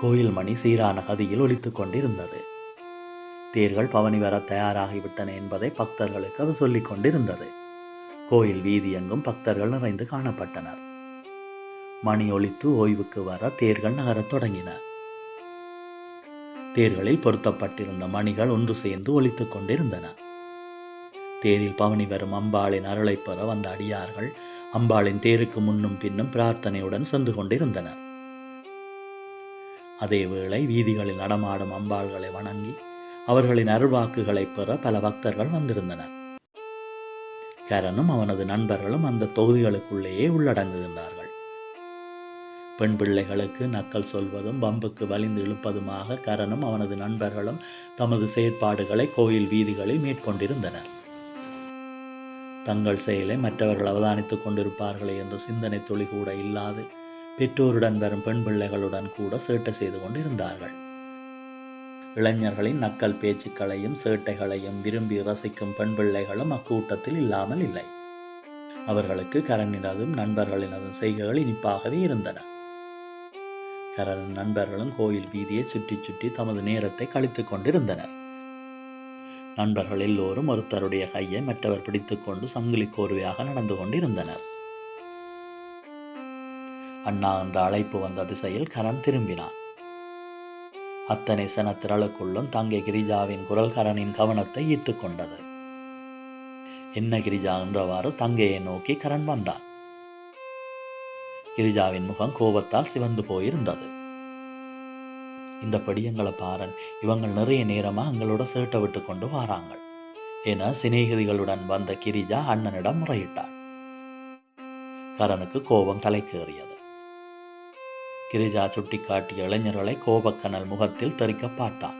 கோயில் மணி சீரான கதியில் ஒலித்துக் கொண்டிருந்தது. தேர்கள் பவனி வர தயாராகிவிட்டன என்பதை பக்தர்களுக்கு அது சொல்லிக் கொண்டிருந்தது. கோயில் வீதி எங்கும் பக்தர்கள் நிறைந்து காணப்பட்டனர். மணி ஒழித்து ஓய்வுக்கு வர தேர்கள் நகரத் தொடங்கின. தேர்களில் பொருத்தப்பட்டிருந்த மணிகள் ஒன்று சேர்ந்து ஒலித்துக் கொண்டிருந்தன. தேரில் பவனி வரும் அம்பாளின் அருளைப் பெற வந்த அடியார்கள் அம்பாளின் தேருக்கு முன்னும் பின்னும் பிரார்த்தனையுடன் சென்று கொண்டிருந்தனர். அதேவேளை வீதிகளில் நடமாடும் அம்பாள்களை வணங்கி அவர்களின் அருள்வாக்குகளை பெற பல பக்தர்கள் வந்திருந்தனர். கரனும் அவனது நண்பர்களும் அந்த தொகுதிகளுக்குள்ளேயே உள்ளடங்குகின்றார்கள். பெண் பிள்ளைகளுக்கு நக்கல் சொல்வதும் பம்புக்கு வலிந்து இழுப்பதுமாக கரனும் அவனது நண்பர்களும் தமது செயற்பாடுகளை கோயில் வீதிகளில் மேற்கொண்டிருந்தனர். தங்கள் செயலை மற்றவர்கள் அவதானித்துக் கொண்டிருப்பார்களே என்ற சிந்தனை துளி கூட இல்லாது பெற்றோருடன் வரும் பெண் பிள்ளைகளுடன் கூட சேட்டை செய்து கொண்டிருந்தார்கள். இளைஞர்களின் நக்கல் பேச்சுக்களையும் சேட்டைகளையும் விரும்பி ரசிக்கும் பெண் பிள்ளைகளும் அக்கூட்டத்தில் இல்லாமல் இல்லை. அவர்களுக்கு கரனினதும் நண்பர்களினதும் செய்கைகள் இனிப்பாகவே இருந்தன. கரனின் நண்பர்களும் கோயில் வீதியை சுற்றி சுற்றி தமது நேரத்தை கழித்துக் கொண்டிருந்தனர். நண்பர்கள் எல்லோரும் ஒருத்தருடைய கையை மற்றவர் பிடித்துக்கொண்டு சங்கிலி கோர்வையாக நடந்து கொண்டிருந்தனர். அண்ணா என்ற அழைப்பு வந்த திசையில் கரண் திரும்பினான். அத்தனை சனத்திரளுக்குள்ளும் தங்கை கிரிஜாவின் குரல் கரனின் கவனத்தை ஈர்த்துக் கொண்டது. என்ன கிரிஜா என்றவாறு தங்கையை நோக்கி கரண் வந்தான். கிரிஜாவின் முகம் கோபத்தால் சிவந்து போயிருந்தது. இந்த படியங்களை பாரன் இவங்கள் நிறைய நேரமா எங்களோட சேட்டை விட்டு கொண்டு வாராங்கள் என சிநேகிதிகளுடன் வந்த கிரிஜா அண்ணனிடம் முறையிட்டார் கரனுக்கு கோபம் தலைக்கேறியது. கிரிஜா சுட்டிக்காட்டிய இளைஞர்களை கோபக்கனல் முகத்தில் தெரிக்க பார்த்தான்.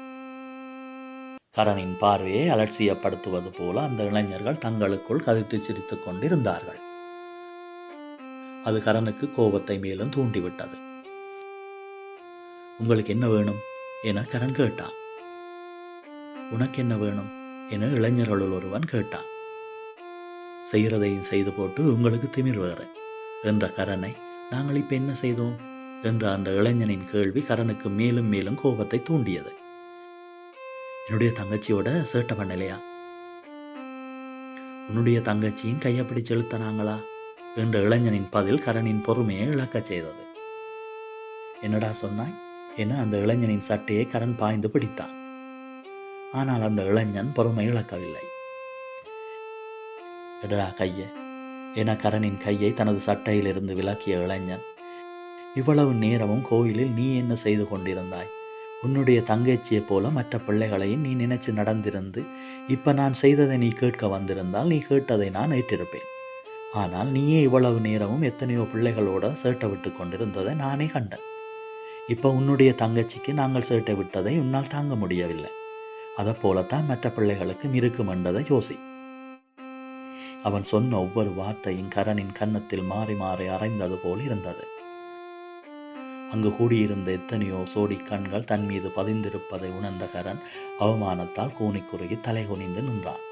கரனின் பார்வையை அலட்சியப்படுத்துவது போல அந்த இளைஞர்கள் தங்களுக்குள் கதித்து சிரித்துக் கொண்டிருந்தார்கள். அது கரனுக்கு கோபத்தை மேலும் தூண்டிவிட்டது. உங்களுக்கு என்ன வேணும்? என கரன் கேட்டான். உனக்கு என்ன வேணும்? என இளைஞர்களுள் ஒருவன் கேட்டான். செய்கிறதையும் செய்து போட்டு உங்களுக்கு திமிர் வேறு என்ற கரனை நாங்கள் இப்போ என்ன செய்தோம்? என்ற அந்த இளைஞனின் கேள்வி கரனுக்கு மேலும் மேலும் கோபத்தை தூண்டியது. என்னுடைய தங்கச்சியோட சேட்டை பண்ணலையா? உன்னுடைய தங்கச்சியின் கையப்படி செலுத்தினாங்களா என்ற இளைஞனின் பதில் கரனின் பொறுமையை இழக்கச் செய்தது. என்னடா சொன்னாய்? என அந்த இளைஞனின் சட்டையை கரண் பாய்ந்து பிடித்தான். ஆனால் அந்த இளைஞன் பொறுமை இழக்கவில்லை. எடுடா கையை. என கரனின் கையை தனது சட்டையிலிருந்து விலக்கிய இளைஞன் இவ்வளவு நேரமும் கோயிலில் நீ என்ன செய்து கொண்டிருந்தாய்? உன்னுடைய தங்கச்சியைப் போல மற்ற பிள்ளைகளையும் நீ நினைச்சு நடந்திருந்து இப்ப நான் செய்ததை நீ கேட்க வந்திருந்தால் நீ கேட்டதை நான் ஏற்றிருப்பேன். ஆனால் நீயே இவ்வளவு நேரமும் எத்தனையோ பிள்ளைகளோட சேட்டை விட்டு கொண்டிருந்ததை நானே கண்டேன். இப்போ உன்னுடைய தங்கச்சிக்கு நாங்கள் சேட்டை விட்டதை உன்னால் தாங்க முடியவில்லை. அதை போலத்தான் மற்ற பிள்ளைகளுக்கும் இருக்கும் என்றதை யோசி. அவன் சொன்ன ஒவ்வொரு வார்த்தையும் கரனின் கன்னத்தில் மாறி மாறி அரைந்தது போல் இருந்தது. அங்கு கூடியிருந்த எத்தனையோ சோடி கண்கள் தன் மீது பதிந்திருப்பதை உணர்ந்த கரண் அவமானத்தால் கூனி குறுகி தலை குனிந்து நின்றான்.